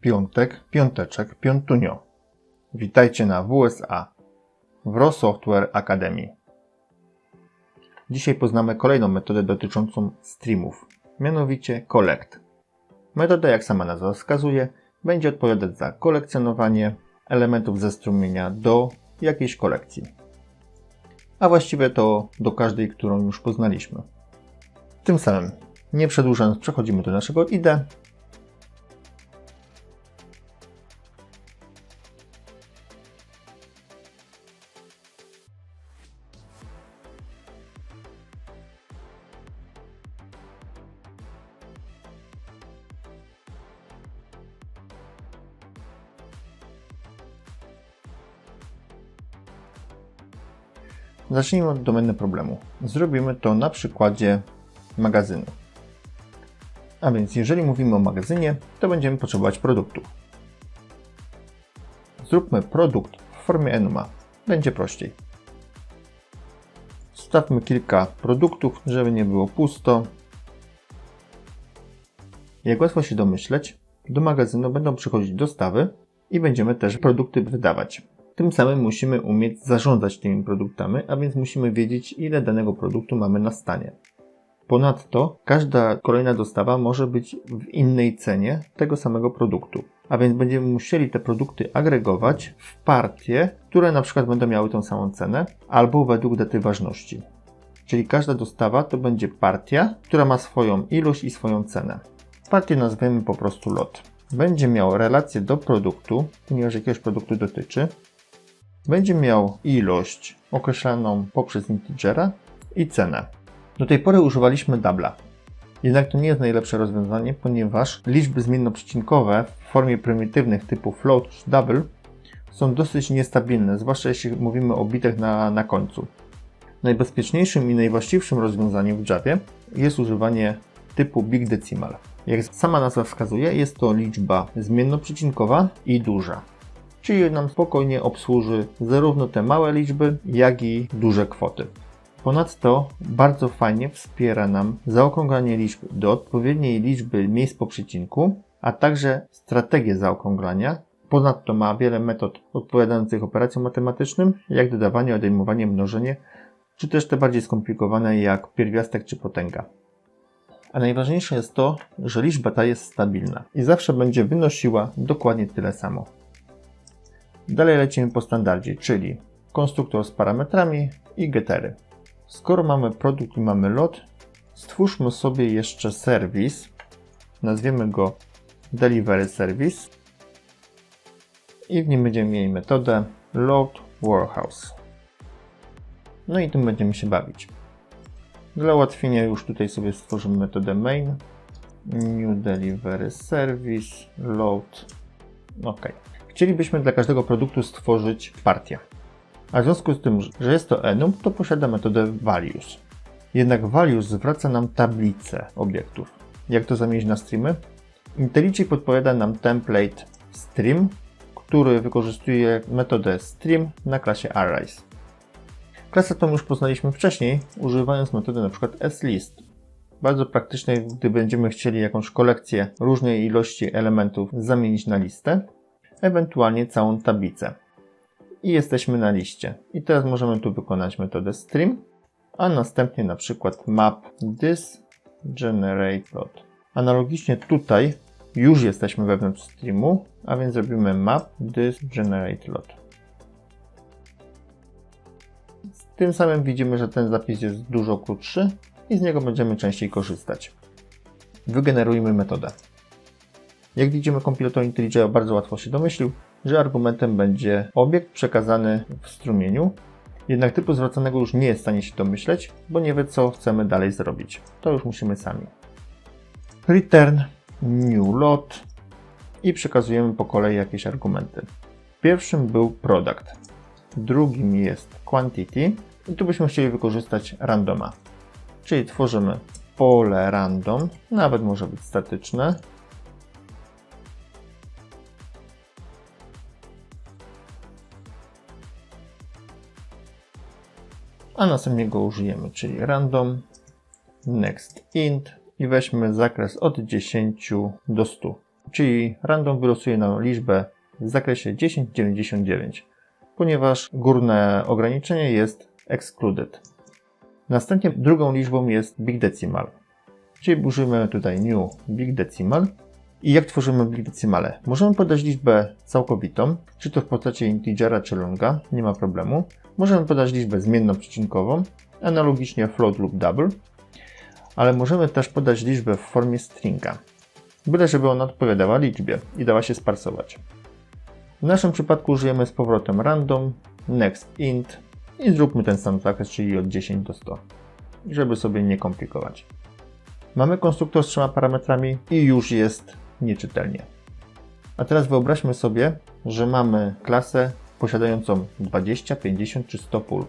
Piątek, piąteczek, piątunio. Witajcie na WSA, Wro Software Academy. Dzisiaj poznamy kolejną metodę dotyczącą streamów, mianowicie Collect. Metoda, jak sama nazwa wskazuje, będzie odpowiadać za kolekcjonowanie elementów ze strumienia do jakiejś kolekcji. A właściwie to do każdej, którą już poznaliśmy. Tym samym, nie przedłużając, przechodzimy do naszego IDE Zacznijmy od domeny problemu. Zrobimy to na przykładzie magazynu. A więc jeżeli mówimy o magazynie, to będziemy potrzebować produktów. Zróbmy produkt w formie enuma. Będzie prościej. Wstawmy kilka produktów, żeby nie było pusto. Jak łatwo się domyśleć, do magazynu będą przychodzić dostawy i będziemy też produkty wydawać. Tym samym musimy umieć zarządzać tymi produktami, a więc musimy wiedzieć, ile danego produktu mamy na stanie. Ponadto każda kolejna dostawa może być w innej cenie tego samego produktu. A więc będziemy musieli te produkty agregować w partie, które na przykład będą miały tą samą cenę, albo według daty ważności. Czyli każda dostawa to będzie partia, która ma swoją ilość i swoją cenę. Partię nazwiemy po prostu lot. Będzie miał relację do produktu, ponieważ jakiegoś produktu dotyczy, będzie miał ilość określaną poprzez integera i cenę. Do tej pory używaliśmy dubla. Jednak to nie jest najlepsze rozwiązanie, ponieważ liczby zmiennoprzecinkowe w formie prymitywnych typu float czy double są dosyć niestabilne, zwłaszcza jeśli mówimy o bitach na, na końcu. Najbezpieczniejszym i najwłaściwszym rozwiązaniem w Javie jest używanie typu big decimal. Jak sama nazwa wskazuje, jest to liczba zmiennoprzecinkowa i duża czyli nam spokojnie obsłuży zarówno te małe liczby, jak i duże kwoty. Ponadto bardzo fajnie wspiera nam zaokrąglanie liczb do odpowiedniej liczby miejsc po przecinku, a także strategię zaokrąglania. Ponadto ma wiele metod odpowiadających operacjom matematycznym, jak dodawanie, odejmowanie, mnożenie, czy też te bardziej skomplikowane jak pierwiastek czy potęga. A najważniejsze jest to, że liczba ta jest stabilna i zawsze będzie wynosiła dokładnie tyle samo. Dalej lecimy po standardzie, czyli konstruktor z parametrami i getery. Skoro mamy produkt i mamy lot, stwórzmy sobie jeszcze serwis. Nazwiemy go delivery service i w nim będziemy mieli metodę load warehouse. No i tym będziemy się bawić. Dla ułatwienia już tutaj sobie stworzymy metodę main new delivery service load ok Chcielibyśmy dla każdego produktu stworzyć partię. A w związku z tym, że jest to enum, to posiada metodę values. Jednak values zwraca nam tablicę obiektów. Jak to zamienić na streamy? IntelliJ podpowiada nam template stream, który wykorzystuje metodę stream na klasie arrays. Klasę tą już poznaliśmy wcześniej, używając metody np. slist. Bardzo praktycznej, gdy będziemy chcieli jakąś kolekcję różnej ilości elementów zamienić na listę ewentualnie całą tablicę. I jesteśmy na liście. I teraz możemy tu wykonać metodę stream, a następnie na przykład map this generate plot. Analogicznie tutaj już jesteśmy wewnątrz streamu, a więc robimy map this generate lot. Tym samym widzimy, że ten zapis jest dużo krótszy i z niego będziemy częściej korzystać. Wygenerujmy metodę. Jak widzimy, kompilator IntelliJ bardzo łatwo się domyślił, że argumentem będzie obiekt przekazany w strumieniu, jednak typu zwracanego już nie jest w stanie się domyśleć, bo nie wie co chcemy dalej zrobić. To już musimy sami. Return, new lot i przekazujemy po kolei jakieś argumenty. Pierwszym był product, drugim jest quantity i tu byśmy chcieli wykorzystać randoma. Czyli tworzymy pole random, nawet może być statyczne, a następnie go użyjemy, czyli random next int i weźmy zakres od 10 do 100. czyli random wylosuje nam liczbę w zakresie 1099, ponieważ górne ograniczenie jest excluded. Następnie drugą liczbą jest big decimal, czyli użyjemy tutaj new big decimal i jak tworzymy big decimale? Możemy podać liczbę całkowitą, czy to w postaci integera czy longa, nie ma problemu. Możemy podać liczbę zmienną przecinkową, analogicznie float lub double, ale możemy też podać liczbę w formie stringa, byle żeby ona odpowiadała liczbie i dała się sparsować. W naszym przypadku użyjemy z powrotem random, next int i zróbmy ten sam zakres, czyli od 10 do 100, żeby sobie nie komplikować. Mamy konstruktor z trzema parametrami i już jest nieczytelnie. A teraz wyobraźmy sobie, że mamy klasę posiadającą 20, 50 czy 100 pól.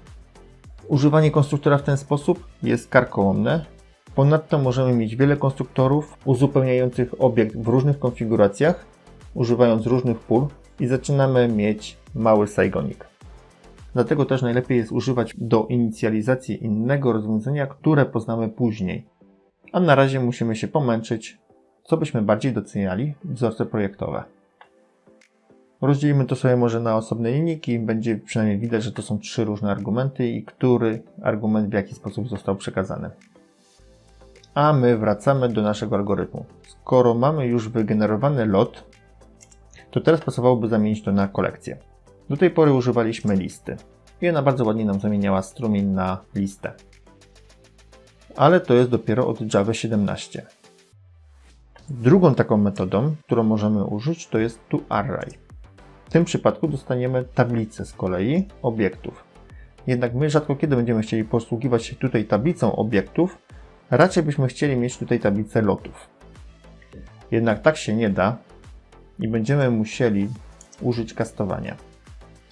Używanie konstruktora w ten sposób jest karkołomne. Ponadto możemy mieć wiele konstruktorów uzupełniających obiekt w różnych konfiguracjach, używając różnych pól i zaczynamy mieć mały Saigonik. Dlatego też najlepiej jest używać do inicjalizacji innego rozwiązania, które poznamy później. A na razie musimy się pomęczyć, co byśmy bardziej doceniali? Wzorce projektowe. Rozdzielimy to sobie może na osobne linijki, będzie przynajmniej widać, że to są trzy różne argumenty i który argument w jaki sposób został przekazany. A my wracamy do naszego algorytmu. Skoro mamy już wygenerowany lot, to teraz pasowałoby zamienić to na kolekcję. Do tej pory używaliśmy listy i ona bardzo ładnie nam zamieniała strumień na listę. Ale to jest dopiero od Java 17. Drugą taką metodą, którą możemy użyć, to jest toArray. W tym przypadku dostaniemy tablicę z kolei obiektów. Jednak my rzadko kiedy będziemy chcieli posługiwać się tutaj tablicą obiektów, raczej byśmy chcieli mieć tutaj tablicę lotów. Jednak tak się nie da i będziemy musieli użyć kastowania.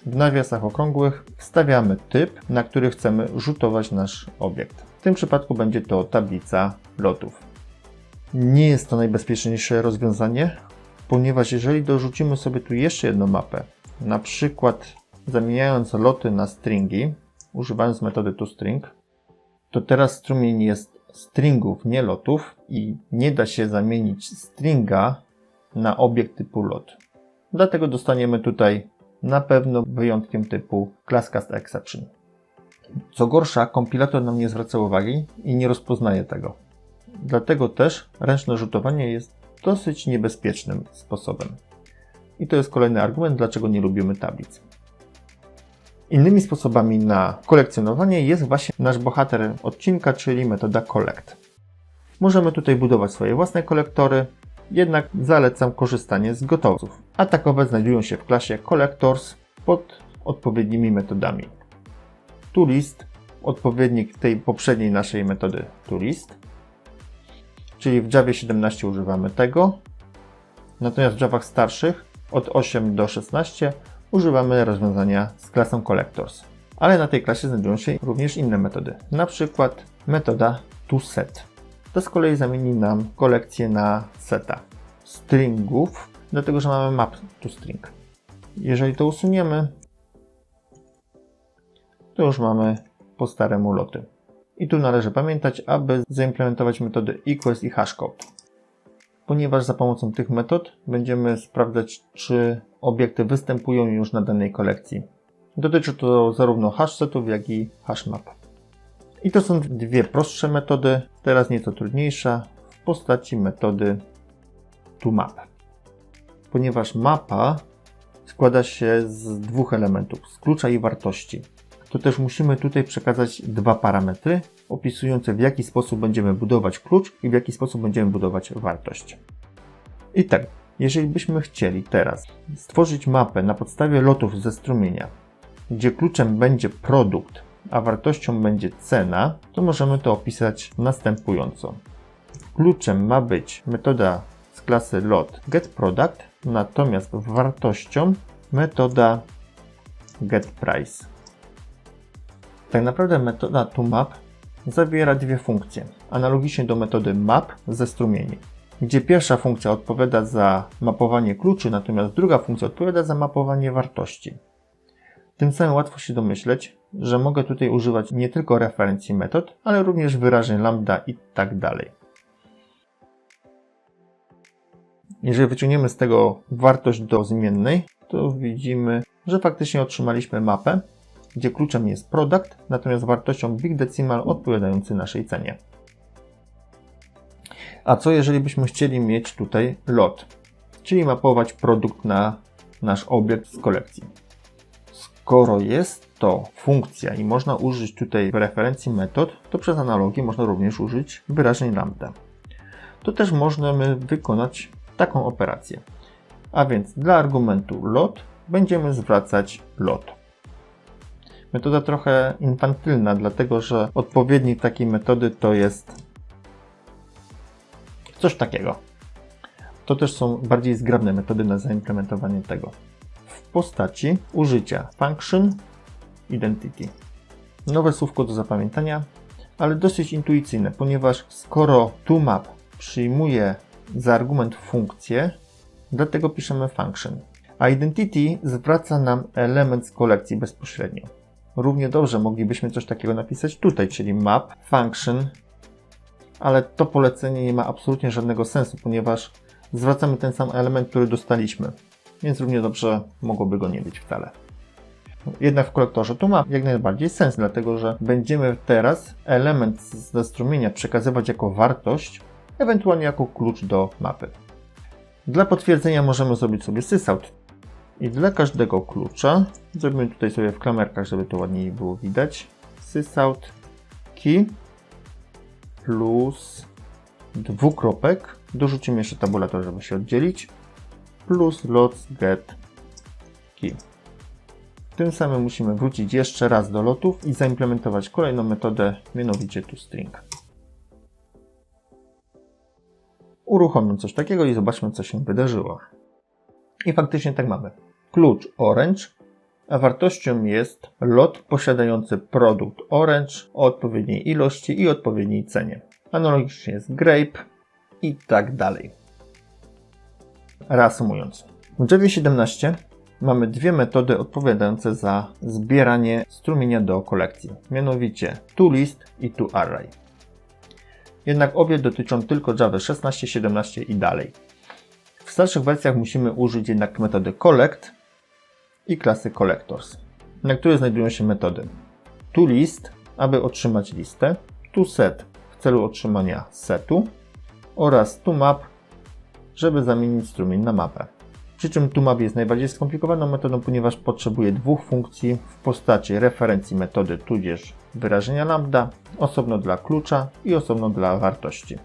W nawiasach okrągłych wstawiamy typ, na który chcemy rzutować nasz obiekt. W tym przypadku będzie to tablica lotów. Nie jest to najbezpieczniejsze rozwiązanie, ponieważ jeżeli dorzucimy sobie tu jeszcze jedną mapę, na przykład zamieniając loty na stringi, używając metody toString, to teraz strumień jest stringów, nie lotów i nie da się zamienić stringa na obiekt typu lot. Dlatego dostaniemy tutaj na pewno wyjątkiem typu classCastException. Co gorsza, kompilator nam nie zwraca uwagi i nie rozpoznaje tego. Dlatego też ręczne rzutowanie jest dosyć niebezpiecznym sposobem. I to jest kolejny argument, dlaczego nie lubimy tablic. Innymi sposobami na kolekcjonowanie jest właśnie nasz bohater odcinka, czyli metoda collect. Możemy tutaj budować swoje własne kolektory, jednak zalecam korzystanie z gotowców, a takowe znajdują się w klasie collectors pod odpowiednimi metodami. ToList, odpowiednik tej poprzedniej naszej metody ToList, czyli w Java 17 używamy tego, natomiast w Javach starszych od 8 do 16 używamy rozwiązania z klasą collectors. Ale na tej klasie znajdują się również inne metody, na przykład metoda toSet. To z kolei zamieni nam kolekcję na seta stringów, dlatego że mamy map toString. Jeżeli to usuniemy, to już mamy po staremu loty. I tu należy pamiętać, aby zaimplementować metody equals i hashcode. Ponieważ za pomocą tych metod będziemy sprawdzać, czy obiekty występują już na danej kolekcji. Dotyczy to zarówno hashsetów, jak i hashmap. I to są dwie prostsze metody, teraz nieco trudniejsza w postaci metody toMap. Ponieważ mapa składa się z dwóch elementów, z klucza i wartości to też musimy tutaj przekazać dwa parametry opisujące w jaki sposób będziemy budować klucz i w jaki sposób będziemy budować wartość. I tak, jeżeli byśmy chcieli teraz stworzyć mapę na podstawie lotów ze strumienia, gdzie kluczem będzie produkt, a wartością będzie cena, to możemy to opisać następująco. Kluczem ma być metoda z klasy lot getProduct, natomiast wartością metoda getPrice. Tak naprawdę metoda toMap zawiera dwie funkcje, analogicznie do metody map ze strumieni, gdzie pierwsza funkcja odpowiada za mapowanie kluczy, natomiast druga funkcja odpowiada za mapowanie wartości. Tym samym łatwo się domyśleć, że mogę tutaj używać nie tylko referencji metod, ale również wyrażeń lambda i tak dalej. Jeżeli wyciągniemy z tego wartość do zmiennej, to widzimy, że faktycznie otrzymaliśmy mapę, gdzie kluczem jest product, natomiast wartością big decimal odpowiadający naszej cenie. A co jeżeli byśmy chcieli mieć tutaj lot, czyli mapować produkt na nasz obiekt z kolekcji? Skoro jest to funkcja i można użyć tutaj referencji metod, to przez analogię można również użyć wyrażeń lambda. To też możemy wykonać taką operację. A więc dla argumentu lot będziemy zwracać lot. Metoda trochę infantylna, dlatego że odpowiednik takiej metody to jest coś takiego. To też są bardziej zgrabne metody na zaimplementowanie tego. W postaci użycia function identity. Nowe słówko do zapamiętania, ale dosyć intuicyjne, ponieważ skoro toMap przyjmuje za argument funkcję, dlatego piszemy function. A identity zwraca nam element z kolekcji bezpośrednio. Równie dobrze moglibyśmy coś takiego napisać tutaj, czyli map function, ale to polecenie nie ma absolutnie żadnego sensu, ponieważ zwracamy ten sam element, który dostaliśmy, więc równie dobrze mogłoby go nie być wcale. Jednak w kolektorze to ma jak najbardziej sens, dlatego że będziemy teraz element ze strumienia przekazywać jako wartość, ewentualnie jako klucz do mapy. Dla potwierdzenia możemy zrobić sobie sysout. I dla każdego klucza, zrobimy tutaj sobie w klamerkach, żeby to ładniej było widać, sysout key plus dwukropek, dorzucimy jeszcze tabulator, żeby się oddzielić, plus lots get key. Tym samym musimy wrócić jeszcze raz do lotów i zaimplementować kolejną metodę, mianowicie toString. Uruchommy coś takiego i zobaczmy, co się wydarzyło. I faktycznie tak mamy. Klucz orange, a wartością jest lot posiadający produkt orange o odpowiedniej ilości i odpowiedniej cenie. Analogicznie jest grape i tak dalej. Reasumując, w Java 17 mamy dwie metody odpowiadające za zbieranie strumienia do kolekcji, mianowicie toList i toArray. Jednak obie dotyczą tylko Java 16, 17 i dalej. W starszych wersjach musimy użyć jednak metody collect i klasy collectors, na której znajdują się metody toList, aby otrzymać listę, toSet w celu otrzymania setu oraz toMap, żeby zamienić strumień na mapę. Przy czym TUMAP jest najbardziej skomplikowaną metodą, ponieważ potrzebuje dwóch funkcji w postaci referencji metody tudzież wyrażenia lambda, osobno dla klucza i osobno dla wartości.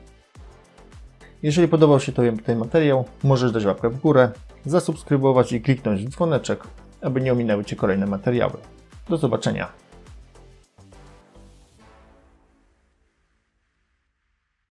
Jeżeli podobał się Tobie ten materiał, możesz dać łapkę w górę, zasubskrybować i kliknąć w dzwoneczek, aby nie ominęły Cię kolejne materiały. Do zobaczenia.